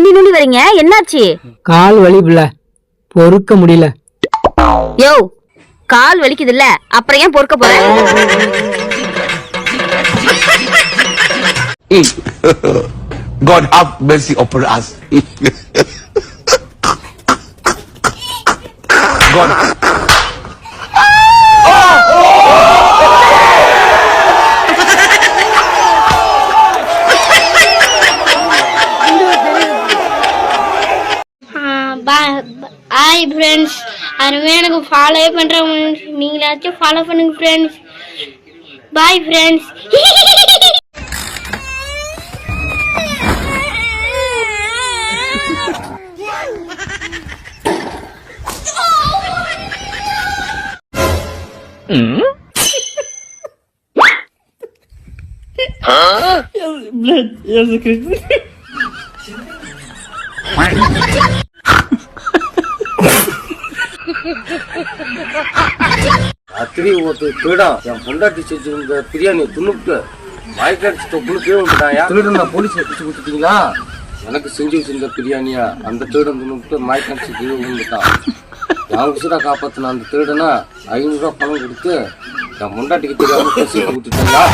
நொண்டி நொண்டி வரீங்க? என்னாச்சு? கால் வலி பிள்ளை பொறுக்க முடியல. யோ கால் வலிக்குது இல்ல அப்புறம் ஏன் பொறுக்க போற? God have mercy upon us. God. Hi friends அருமையாக எனக்கு ஃபாலோவே பண்ணுறவங்க நீங்களாச்சும் ஃபாலோ பண்ணுங்க ஃப்ரெண்ட்ஸ் பாய் ஃப்ரெண்ட்ஸ் ராத்திரி ஒருத்தர் திருடான் என் பொண்டாட்டி செஞ்சிருந்த பிரியாணி துணுக்கு மயக்கடிச்சு தொப்புனு கீழே விட்டாயா திருடன் நான் போலீஸ்ல பிடிச்சு கொடுத்துட்டீங்களா? எனக்கு செஞ்சு வச்சிருந்த பிரியாணியா அந்த திருடன் துணுக்கு மயக்கடிச்சு கீழே விழுந்துட்டான். என் உசுரா காப்பாத்தின அந்த திருடனா ஐநூறு ரூபாய் பணம் கொடுத்து என் பொண்டாட்டிக்கு தெரியாம பேசி கொடுத்துட்டீங்களா?